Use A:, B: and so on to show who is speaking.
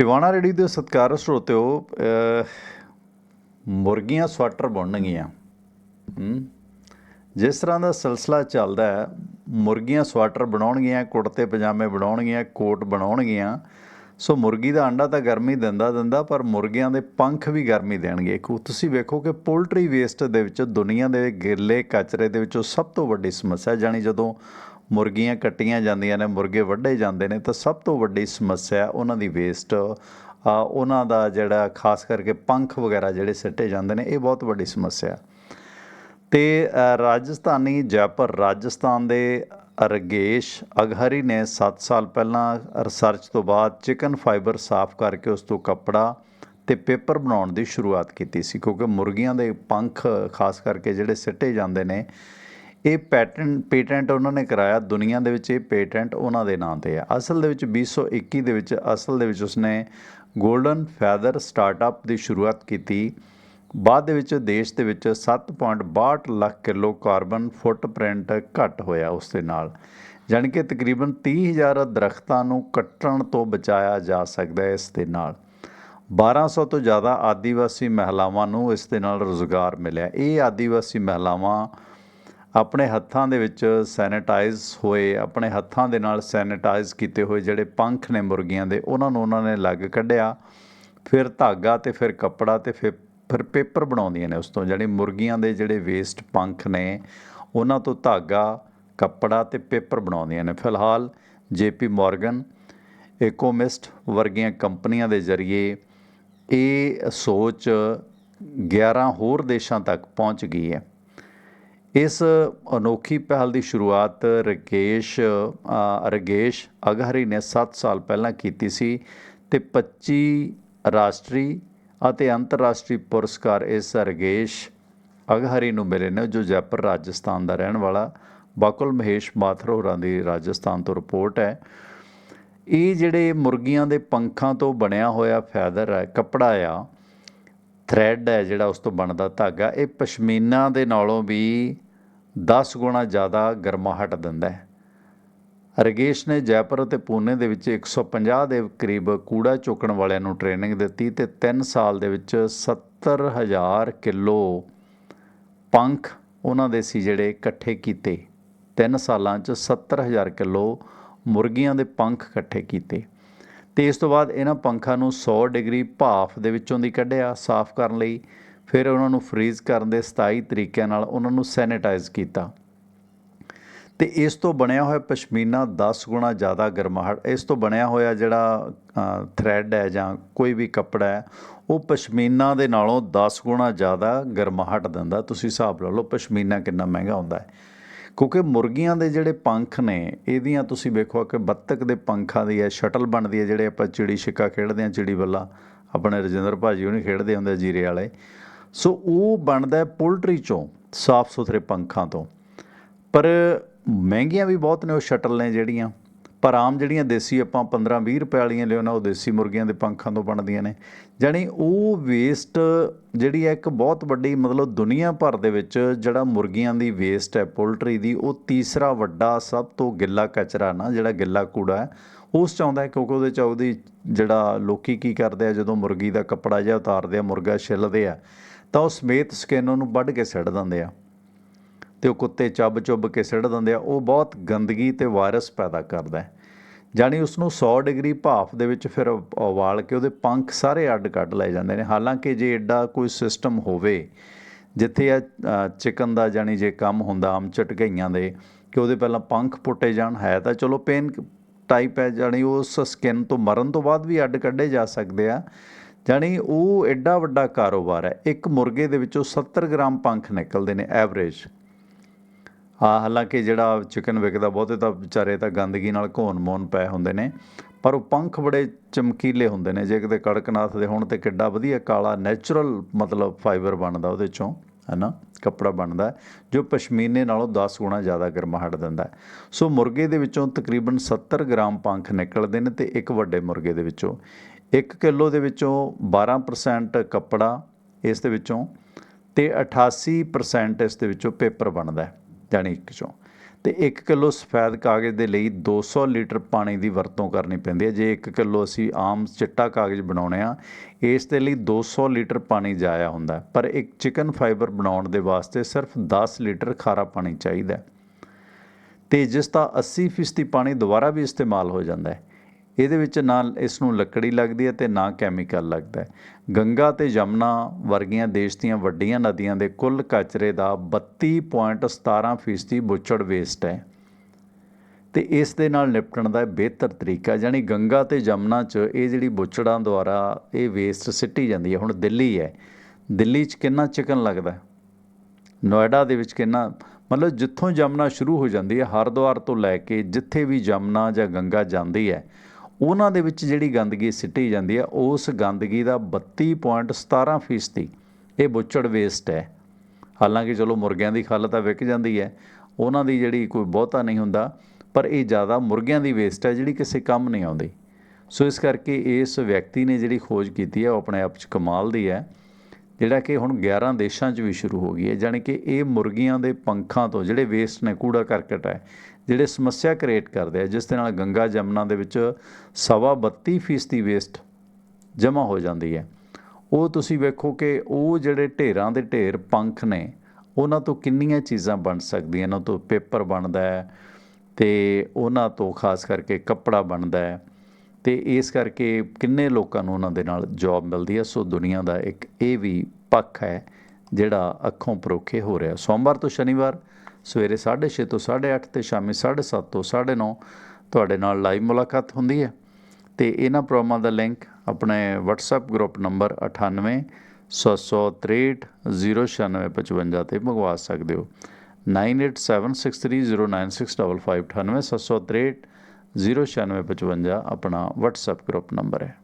A: Tiwana ready ਦੇ ਸਤਿਕਾਰ ਸਰੋਤਿਓ ਅਹ, ਮੁਰਗੀਆਂ ਸਵਾਟਰ ਬਣਨਗੀਆਂ। ਜਿਸ ਤਰ੍ਹਾਂ ਦਾ ਸਿਲਸਿਲਾ ਚੱਲਦਾ ਹੈ ਮੁਰਗੀਆਂ ਸਵਾਟਰ ਬਣਾਉਣਗੀਆਂ ਕੁੜਤੇ ਪਜਾਮੇ ਬਣਾਉਣਗੀਆਂ ਕੋਟ ਬਣਾਉਣਗੀਆਂ ਸੋ ਮੁਰਗੀ ਦਾ ਅੰਡਾ ਤਾਂ ਗਰਮੀ ਦਿੰਦਾ ਦਿੰਦਾ ਪਰ ਮੁਰਗੀਆਂ ਦੇ ਪੰਖ ਵੀ ਗਰਮੀ ਦੇਣਗੇ। ਕੋ ਤੁਸੀਂ ਵੇਖੋ ਕਿ ਪੋਲਟਰੀ ਵੇਸਟ ਦੇ ਵਿੱਚ ਦੁਨੀਆ ਦੇ ਗਿਰਲੇ ਕਚਰੇ ਦੇ ਵਿੱਚੋਂ ਸਭ ਤੋਂ ਵੱਡੀ ਸਮੱਸਿਆ ਜਾਨੀ ਜਦੋਂ ਮੁਰਗੀਆਂ ਕੱਟੀਆਂ ਜਾਂਦੀਆਂ ਨੇ, ਮੁਰਗੇ ਵੱਢੇ ਜਾਂਦੇ ਨੇ, ਤਾਂ ਸਭ ਤੋਂ ਵੱਡੀ ਸਮੱਸਿਆ ਉਹਨਾਂ ਦੀ ਵੇਸਟ ਉਹਨਾਂ ਦਾ ਜਿਹੜਾ ਖਾਸ ਕਰਕੇ ਪੰਖ ਵਗੈਰਾ ਜਿਹੜੇ ਸਿੱਟੇ ਜਾਂਦੇ ਨੇ, ਇਹ ਬਹੁਤ ਵੱਡੀ ਸਮੱਸਿਆ। ਤੇ ਰਾਜਸਥਾਨੀ ਜੈਪੁਰ, ਰਾਜਸਥਾਨ ਦੇ ਰਗੇਸ਼ ਅਗਹਰੀ ਨੇ 7 ਸਾਲ ਪਹਿਲਾਂ ਰਿਸਰਚ ਤੋਂ ਬਾਅਦ ਚਿਕਨ ਫਾਈਬਰ ਸਾਫ਼ ਕਰਕੇ ਉਸ ਤੋਂ ਕੱਪੜਾ ਤੇ ਪੇਪਰ ਬਣਾਉਣ ਦੀ ਸ਼ੁਰੂਆਤ ਕੀਤੀ ਸੀ, ਕਿਉਂਕਿ ਮੁਰਗੀਆਂ ਦੇ ਪੰਖ ਖਾਸ ਕਰਕੇ ਜਿਹੜੇ ਸਿੱਟੇ ਜਾਂਦੇ ਨੇ ਇਹ ਪੈਟੈਂਟ ਪੇਟੈਂਟ ਉਹਨਾਂ ਨੇ ਕਰਾਇਆ ਦੁਨੀਆ ਦੇ ਵਿੱਚ, ਇਹ ਪੇਟੈਂਟ ਉਹਨਾਂ ਦੇ ਨਾਂ ਤੇ ਹੈ ਅਸਲ ਦੇ ਵਿੱਚ 2021 ਦੇ ਵਿੱਚ, ਅਸਲ ਦੇ ਵਿੱਚ ਉਸਨੇ 골ਡਨ ਫੈਦਰ ਸਟਾਰਟਅਪ ਦੀ ਸ਼ੁਰੂਆਤ ਕੀਤੀ। ਬਾਅਦ ਦੇ ਵਿੱਚ ਦੇਸ਼ ਦੇ ਵਿੱਚ 7.62 ਲੱਖ ਕਿਲੋ ਕਾਰਬਨ ਫੁੱਟਪ੍ਰਿੰਟ ਘੱਟ ਹੋਇਆ ਉਸ ਦੇ ਨਾਲ। ਜਾਣੀ ਕਿ ਤਕਰੀਬਨ 30000 ਦਰਖਤਾਂ ਨੂੰ ਕੱਟਣ ਤੋਂ ਬਚਾਇਆ ਜਾ ਸਕਦਾ ਹੈ ਇਸ ਦੇ ਨਾਲ 1200 ਤੋਂ ਜ਼ਿਆਦਾ ਆਦੀਵਾਸੀ ਮਹਿਲਾਵਾਂ ਨੂੰ ਇਸ ਦੇ ਨਾਲ ਰੋਜ਼ਗਾਰ ਮਿਲਿਆ। ਇਹ ਆਦੀਵਾਸੀ ਮਹਿਲਾਵਾਂ ਆਪਣੇ ਹੱਥਾਂ ਦੇ ਵਿੱਚ ਸੈਨੀਟਾਈਜ਼ ਹੋਏ, ਆਪਣੇ ਹੱਥਾਂ ਦੇ ਨਾਲ ਸੈਨੀਟਾਈਜ਼ ਕੀਤੇ ਹੋਏ ਜਿਹੜੇ ਪੰਖ ਨੇ ਮੁਰਗੀਆਂ ਦੇ, ਉਹਨਾਂ ਨੂੰ ਉਹਨਾਂ ਨੇ ਲੱਗ ਕੱਢਿਆ। ਫਿਰ ਧਾਗਾ ਤੇ ਫਿਰ ਕੱਪੜਾ ਤੇ ਫਿਰ ਫਿਰ ਪੇਪਰ ਬਣਾਉਂਦੀਆਂ ਨੇ ਉਸ ਤੋਂ ਜਿਹੜੇ ਮੁਰਗੀਆਂ ਦੇ ਜਿਹੜੇ ਵੇਸਟ ਪੰਖ ਨੇ, ਉਹਨਾਂ ਤੋਂ ਧਾਗਾ, ਕੱਪੜਾ ਤੇ ਪੇਪਰ ਬਣਾਉਂਦੀਆਂ ਨੇ। ਫਿਲਹਾਲ ਜੇਪੀ ਮਾਰਗਨ ਇਕੋਮਿਸਟ ਵਰਗੀਆਂ ਕੰਪਨੀਆਂ ਦੇ ਜ਼ਰੀਏ ਇਹ ਸੋਚ 11 ਹੋਰ ਦੇਸ਼ਾਂ ਤੱਕ ਪਹੁੰਚ ਗਈ ਹੈ। ਇਸ ਅਨੋਖੀ ਪਹਿਲ ਦੀ ਸ਼ੁਰੂਆਤ ਰਕੇਸ਼ ਰਗੇਸ਼ ਅਗਹਰੀ ਨੇ 7 ਸਾਲ ਪਹਿਲਾਂ ਕੀਤੀ ਸੀ ਤੇ 25 ਰਾਸ਼ਟਰੀ ਅਤੇ ਅੰਤਰਰਾਸ਼ਟਰੀ ਪੁਰਸਕਾਰ ਇਸ ਰਗੇਸ਼ ਅਗਹਰੀ ਨੂੰ ਮਿਲੇ ਨੇ, ਜੋ ਜੈਪੁਰ, ਰਾਜਸਥਾਨ ਦਾ ਰਹਿਣ ਵਾਲਾ ਬਾਕੁਲ ਮਹੇਸ਼ ਮਾਥੁਰ ਹੋਰਾਂ ਦੀ ਰਾਜਸਥਾਨ ਤੋਂ ਰਿਪੋਰਟ ਹੈ। ਇਹ ਜਿਹੜੇ ਮੁਰਗੀਆਂ ਦੇ ਪੰਖਾਂ ਤੋਂ ਬਣਿਆ ਹੋਇਆ ਫੈਦਰ ਹੈ, ਕੱਪੜਾ ਆ ਥਰੈਡ ਹੈ ਜਿਹੜਾ ਉਸ ਤੋਂ ਬਣਦਾ ਧਾਗਾ, ਇਹ ਪਸ਼ਮੀਨਾ ਦੇ ਨਾਲੋਂ ਵੀ 10 ਗੁਣਾ ਜ਼ਿਆਦਾ ਗਰਮਾਹਟ ਦਿੰਦਾ ਹੈ। ਰਗੇਸ਼ ਨੇ ਜੈਪੁਰ ਅਤੇ ਪੂਨੇ ਦੇ ਵਿੱਚ 150 ਦੇ ਕਰੀਬ ਕੂੜਾ ਚੁੱਕਣ ਵਾਲਿਆਂ ਨੂੰ ਟ੍ਰੇਨਿੰਗ ਦਿੱਤੀ ਤੇ 3 ਸਾਲ ਦੇ ਵਿੱਚ 70000 ਕਿਲੋ ਪੰਖ ਉਹਨਾਂ ਦੇ ਸੀ ਜਿਹੜੇ ਇਕੱਠੇ ਕੀਤੇ। 3 ਸਾਲਾਂ 'ਚ 70000 ਕਿਲੋ ਮੁਰਗੀਆਂ ਦੇ ਪੰਖ ਇਕੱਠੇ ਕੀਤੇ। ਤੇ ਇਸ ਤੋਂ ਬਾਅਦ ਇਹਨਾਂ ਪੰਖਾਂ ਨੂੰ 100 ਡਿਗਰੀ ਭਾਫ ਦੇ ਵਿੱਚੋਂ ਦੀ ਕੱਢਿਆ, ਸਾਫ਼ ਕਰਨ ਲਈ। ਫਿਰ ਉਹਨਾਂ ਨੂੰ ਫ੍ਰੀਜ਼ ਕਰਨ ਦੇ 27 ਤਰੀਕਿਆਂ ਨਾਲ ਉਹਨਾਂ ਨੂੰ ਸੈਨੀਟਾਈਜ਼ ਕੀਤਾ। ਤੇ ਇਸ ਤੋਂ ਬਣਿਆ ਹੋਇਆ ਪਸ਼ਮੀਨਾ 10 ਗੁਣਾ ਜ਼ਿਆਦਾ ਗਰਮਾਹਟ ਇਸ ਤੋਂ ਬਣਿਆ ਹੋਇਆ ਜਿਹੜਾ ਥ੍ਰੈਡ ਹੈ ਜਾਂ ਕੋਈ ਵੀ ਕੱਪੜਾ ਹੈ, ਉਹ ਪਸ਼ਮੀਨਾ ਦੇ ਨਾਲੋਂ 10 ਗੁਣਾ ਜ਼ਿਆਦਾ ਗਰਮਾਹਟ ਦਿੰਦਾ। ਤੁਸੀਂ ਹਿਸਾਬ ਲਾ ਲਓ, ਪਸ਼ਮੀਨਾ ਕਿੰਨਾ ਮਹਿੰਗਾ ਹੁੰਦਾ ਹੈ। ਕਿਉਂਕਿ ਮੁਰਗੀਆਂ ਦੇ ਜਿਹੜੇ ਪੰਖ ਨੇ, ਇਹਦੀਆਂ ਤੁਸੀਂ ਵੇਖੋ ਕਿ ਬੱਤਕ ਦੇ ਪੰਖਾਂ ਦੀ ਹੈ ਸ਼ਟਲ ਬਣਦੀ ਹੈ, ਜਿਹੜੇ ਆਪਾਂ ਚਿੜੀ ਛਿੱਕਾ ਖੇਡਦੇ ਹਾਂ, ਚਿੜੀ ਬੱਲਾ। ਆਪਣੇ ਰਜਿੰਦਰ ਭਾਜੀ ਉਹਨੇ ਖੇਡਦੇ ਹੁੰਦੇ ਜੀਰੇ ਵਾਲੇ। ਸੋ ਉਹ ਬਣਦਾ ਪੋਲਟਰੀ ਚੋਂ ਸਾਫ਼ ਸੁਥਰੇ ਪੰਖਾਂ ਤੋਂ। ਪਰ ਮਹਿੰਗੀਆਂ ਵੀ ਬਹੁਤ ਨੇ ਉਹ ਸ਼ਟਲ ਨੇ ਜਿਹੜੀਆਂ। ਪਰ ਆਮ ਜਿਹੜੀਆਂ ਦੇਸੀ ਆਪਾਂ 15-20 ਰੁਪਏ ਵਾਲੀਆਂ ਲਿਆਉਣਾ ਉਹ ਦੇਸੀ ਮੁਰਗੀਆਂ ਦੇ ਪੰਖਾਂ ਤੋਂ ਬਣਦੀਆਂ ਨੇ। ਜਾਣੀ ਉਹ ਵੇਸਟ ਜਿਹੜੀ ਹੈ ਇੱਕ ਬਹੁਤ ਵੱਡੀ ਮਤਲਬ ਦੁਨੀਆ ਭਰ ਦੇ ਵਿੱਚ ਜਿਹੜਾ ਮੁਰਗੀਆਂ ਦੀ ਵੇਸਟ ਹੈ ਪੋਲਟਰੀ ਦੀ, ਉਹ ਤੀਸਰਾ ਵੱਡਾ, ਸਭ ਤੋਂ ਗਿੱਲਾ ਕਚਰਾ ਨਾ, ਜਿਹੜਾ ਗਿੱਲਾ ਕੂੜਾ ਹੈ, ਉਸ ਚ ਆਉਂਦਾ ਕਿਉਂਕਿ ਉਹਦੇ ਚ ਉਹਦੀ ਜਿਹੜਾ ਲੋਕੀ ਕੀ ਕਰਦੇ ਆ, ਜਦੋਂ ਮੁਰਗੀ ਦਾ ਕੱਪੜਾ ਜਿਹਾ ਉਤਾਰਦੇ ਆ, ਮੁਰਗਾ ਛਿੱਲਦੇ ਆ, ਤਾਂ ਉਹ ਸਮੇਤ ਸਕਿਨ ਉਹਨੂੰ ਵੱਢ ਕੇ ਸਿੱਟ ਦਿੰਦੇ ਆ। ਤੇ ਉਹ ਕੁੱਤੇ ਚੱਬ ਚੁੱਬ ਕੇ ਸਿੱਟ ਦਿੰਦੇ ਆ, ਉਹ ਬਹੁਤ ਗੰਦਗੀ ਤੇ ਵਾਇਰਸ ਪੈਦਾ ਕਰਦਾ ਹੈ। ਜਾਣੀ ਉਸ ਨੂੰ 100 ਡਿਗਰੀ ਭਾਫ ਦੇ ਵਿੱਚ ਫਿਰ ਉਬਾਲ ਕੇ ਉਹਦੇ ਪੰਖ ਸਾਰੇ ਅੱਡ ਕੱਢ ਲਏ ਜਾਂਦੇ ਨੇ। ਹਾਲਾਂਕਿ ਜੇ ਐਡਾ ਕੋਈ ਸਿਸਟਮ ਹੋਵੇ, ਜਿੱਥੇ ਆ ਚਿਕਨ ਦਾ ਜਾਣੀ ਜੇ ਕੰਮ ਹੁੰਦਾ ਆਮ ਚਟਕਈਆਂ ਦੇ, ਕਿ ਉਹਦੇ ਪਹਿਲਾਂ ਪੰਖ ਪੁੱਟੇ ਜਾਣ, ਹੈ ਤਾਂ ਚਲੋ ਪੇਨ ਟਾਈਪ ਹੈ ਜਾਣੀ ਉਸ ਸਕਿਨ ਤੋਂ ਮਰਨ ਤੋਂ ਬਾਅਦ ਵੀ ਅੱਡ ਕੱਢੇ ਜਾ ਸਕਦੇ ਆ। ਜਾਣੀ ਉਹ ਐਡਾ ਵੱਡਾ ਕਾਰੋਬਾਰ ਹੈ। ਇੱਕ ਮੁਰਗੇ ਦੇ ਵਿੱਚੋਂ 70 ਗ੍ਰਾਮ ਪੰਖ ਨਿਕਲਦੇ ਨੇ ਐਵਰੇਜ ਹਾਂ, ਹਾਲਾਂਕਿ ਜਿਹੜਾ ਚਿਕਨ ਵਿਕਦਾ, ਬਹੁਤੇ ਤਾਂ ਵਿਚਾਰੇ ਤਾਂ ਗੰਦਗੀ ਨਾਲ ਘੋਨ ਮੋਨ ਪਏ ਹੁੰਦੇ ਨੇ। ਪਰ ਉਹ ਪੰਖ ਬੜੇ ਚਮਕੀਲੇ ਹੁੰਦੇ ਨੇ। ਜੇ ਕਿਤੇ ਕੜਕਨਾਥ ਦੇ ਹੋਣ ਤੇ ਕਿੱਡਾ ਵਧੀਆ ਕਾਲਾ ਨੈਚੁਰਲ ਮਤਲਬ ਫਾਈਬਰ ਬਣਦਾ ਉਹਦੇ ਚੋਂ, ਹੈਨਾ? ਕੱਪੜਾ ਬਣਦਾ, ਜੋ ਪਸ਼ਮੀਨੇ ਨਾਲੋਂ 10 ਗੁਣਾ ਜ਼ਿਆਦਾ ਗਰਮਾਹਟ ਦਿੰਦਾ ਸੋ ਮੁਰਗੇ ਦੇ ਵਿੱਚੋਂ ਤਕਰੀਬਨ 70 ਗ੍ਰਾਮ ਪੰਖ ਨਿਕਲਦੇ ਨੇ ਤੇ ਇੱਕ ਵੱਡੇ ਮੁਰਗੇ ਦੇ ਵਿੱਚੋਂ। 1 ਕਿਲੋ ਦੇ ਵਿੱਚੋਂ 12% ਕੱਪੜਾ ਇਸ ਦੇ ਵਿੱਚੋਂ ਤੇ 88% ਇਸ ਦੇ ਵਿੱਚੋਂ ਪੇਪਰ ਬਣਦਾ ਹੈ। ਜਾਣੀ ਇੱਕ ਚੋਂ। ਤੇ 1 ਕਿਲੋ ਸਫੈਦ ਕਾਗਜ਼ ਦੇ ਲਈ 200 ਲੀਟਰ ਪਾਣੀ ਦੀ ਵਰਤੋਂ ਕਰਨੀ ਪੈਂਦੀ ਹੈ। ਜੇ 1 ਕਿਲੋ ਅਸੀਂ ਆਮ ਚਿੱਟਾ ਕਾਗਜ਼ ਬਣਾਉਣੇ ਆ, ਇਸ ਦੇ ਲਈ 200 ਲੀਟਰ ਪਾਣੀ ਜਾਇਆ ਹੁੰਦਾ ਪਰ ਇੱਕ ਚਿਕਨ ਫਾਈਬਰ ਬਣਾਉਣ ਦੇ ਵਾਸਤੇ ਸਿਰਫ 10 ਲੀਟਰ ਖਾਰਾ ਪਾਣੀ ਚਾਹੀਦਾ ਹੈ। ਤੇ ਜਿਸ ਦਾ 80% ਪਾਣੀ ਦੁਬਾਰਾ ਵੀ ਇਸਤੇਮਾਲ ਹੋ ਜਾਂਦਾ ਹੈ। ਇਹਦੇ ਵਿੱਚ ਨਾ ਇਸ ਨੂੰ ਲੱਕੜੀ ਲੱਗਦੀ ਹੈ ਤੇ ਨਾ ਕੈਮੀਕਲ ਲੱਗਦਾ ਹੈ। ਗੰਗਾ ਤੇ ਯਮਨਾ ਵਰਗੀਆਂ ਦੇਸ਼ ਦੀਆਂ ਵੱਡੀਆਂ ਨਦੀਆਂ ਦੇ ਕੁੱਲ ਕਚਰੇ ਦਾ 32.17% ਬੁੱਚੜ ਵੇਸਟ ਹੈ। ਤੇ ਇਸ ਦੇ ਨਾਲ ਨਿਪਟਣ ਦਾ ਬਿਹਤਰ ਤਰੀਕਾ ਯਾਨੀ ਗੰਗਾ ਤੇ ਯਮਨਾ 'ਚ ਇਹ ਜਿਹੜੀ ਬੁੱਚੜਾਂ ਦੁਆਰਾ ਇਹ ਵੇਸਟ ਸਿੱਟੀ ਜਾਂਦੀ ਹੈ, ਹੁਣ ਦਿੱਲੀ ਹੈ। ਦਿੱਲੀ 'ਚ ਕਿੰਨਾ ਚਿਕਨ ਲੱਗਦਾ ਨੋਇਡਾ ਦੇ ਵਿੱਚ ਕਿੰਨਾ? ਮਤਲਬ ਜਿੱਥੋਂ ਯਮਨਾ ਸ਼ੁਰੂ ਹੋ ਜਾਂਦੀ ਹੈ, ਹਰਿਦੁਆਰ ਤੋਂ ਲੈ ਕੇ ਜਿੱਥੇ ਵੀ ਯਮਨਾ ਜਾਂ ਗੰਗਾ ਜਾਂਦੀ ਹੈ ਉਹਨਾਂ ਦੇ ਵਿੱਚ ਜਿਹੜੀ ਗੰਦਗੀ ਸਿੱਟੀ ਜਾਂਦੀ ਹੈ, ਉਸ ਗੰਦਗੀ ਦਾ 32.17% ਇਹ ਬੁੱਚੜ ਵੇਸਟ ਹੈ। ਹਾਲਾਂਕਿ ਚਲੋ ਮੁਰਗਿਆਂ ਦੀ ਖੱਲ ਤਾਂ ਵਿਕ ਜਾਂਦੀ ਹੈ, ਉਹਨਾਂ ਦੀ ਜਿਹੜੀ ਕੋਈ ਬਹੁਤਾ ਨਹੀਂ ਹੁੰਦਾ, ਪਰ ਇਹ ਜ਼ਿਆਦਾ ਮੁਰਗਿਆਂ ਦੀ ਵੇਸਟ ਹੈ ਜਿਹੜੀ ਕਿਸੇ ਕੰਮ ਨਹੀਂ ਆਉਂਦੀ। ਸੋ ਇਸ ਕਰਕੇ ਇਸ ਵਿਅਕਤੀ ਨੇ ਜਿਹੜੀ ਖੋਜ ਕੀਤੀ ਹੈ, ਉਹ ਆਪਣੇ ਆਪ 'ਚ ਕਮਾਲ ਦੀ ਹੈ। ਜਿਹੜਾ ਕਿ ਹੁਣ 11 ਦੇਸ਼ਾਂ 'ਚ ਵੀ ਸ਼ੁਰੂ ਹੋ ਗਈ ਹੈ, ਜਾਣੀ ਕਿ ਇਹ ਮੁਰਗੀਆਂ ਦੇ ਪੰਖਾਂ ਤੋਂ ਜਿਹੜੇ ਵੇਸਟ ਨੇ, ਕੂੜਾ ਕਰਕਟ ਹੈ, ਜਿਹੜੇ ਸਮੱਸਿਆ ਕ੍ਰੀਏਟ ਕਰਦੇ ਆ, ਜਿਸ ਦੇ ਨਾਲ ਗੰਗਾ ਜਮਨਾ ਦੇ ਵਿੱਚ ਸਵਾ 32 ਫੀਸਦੀ ਵੇਸਟ ਜਮ੍ਹਾਂ ਹੋ ਜਾਂਦੀ ਹੈ। ਉਹ ਤੁਸੀਂ ਵੇਖੋ ਕਿ ਉਹ ਜਿਹੜੇ ਢੇਰਾਂ ਦੇ ਢੇਰ ਪੰਖ ਨੇ, ਉਹਨਾਂ ਤੋਂ ਕਿੰਨੀਆਂ ਚੀਜ਼ਾਂ ਬਣ ਸਕਦੀਆਂ ਉਹਨਾਂ ਤੋਂ ਪੇਪਰ ਬਣਦਾ ਹੈ ਤੇ ਉਹਨਾਂ ਤੋਂ ਖਾਸ ਕਰਕੇ ਕੱਪੜਾ ਬਣਦਾ ਹੈ। ਤੇ ਇਸ ਕਰਕੇ ਕਿੰਨੇ ਲੋਕਾਂ ਨੂੰ ਉਹਨਾਂ ਦੇ ਨਾਲ ਜੌਬ ਮਿਲਦੀ ਹੈ ਸੋ ਦੁਨੀਆ ਦਾ ਇੱਕ ਇਹ ਵੀ ਪੱਖ ਹੈ ਜਿਹੜਾ ਅੱਖੋਂ ਪਰੋਖੇ ਹੋ ਰਿਹਾ ਸੋਮਵਾਰ ਤੋਂ ਸ਼ਨੀਵਾਰ ਸਵੇਰੇ 6:30 ਤੋਂ 8:30 ਤੇ ਸ਼ਾਮੀ 7:30 ਤੋਂ 9:30 ਤੁਹਾਡੇ ਨਾਲ ਲਾਈਵ ਮੁਲਾਕਾਤ ਹੁੰਦੀ ਹੈ ਤੇ ਇਹਨਾਂ ਪ੍ਰੋਗਰਾਮਾਂ ਦਾ ਲਿੰਕ ਆਪਣੇ WhatsApp ਗਰੁੱਪ ਨੰਬਰ 98 763 09655 ਤੇ ਮੰਗਵਾ ਸਕਦੇ ਹੋ 9876309655 98 763 09655 ਆਪਣਾ WhatsApp ਗਰੁੱਪ ਨੰਬਰ ਹੈ।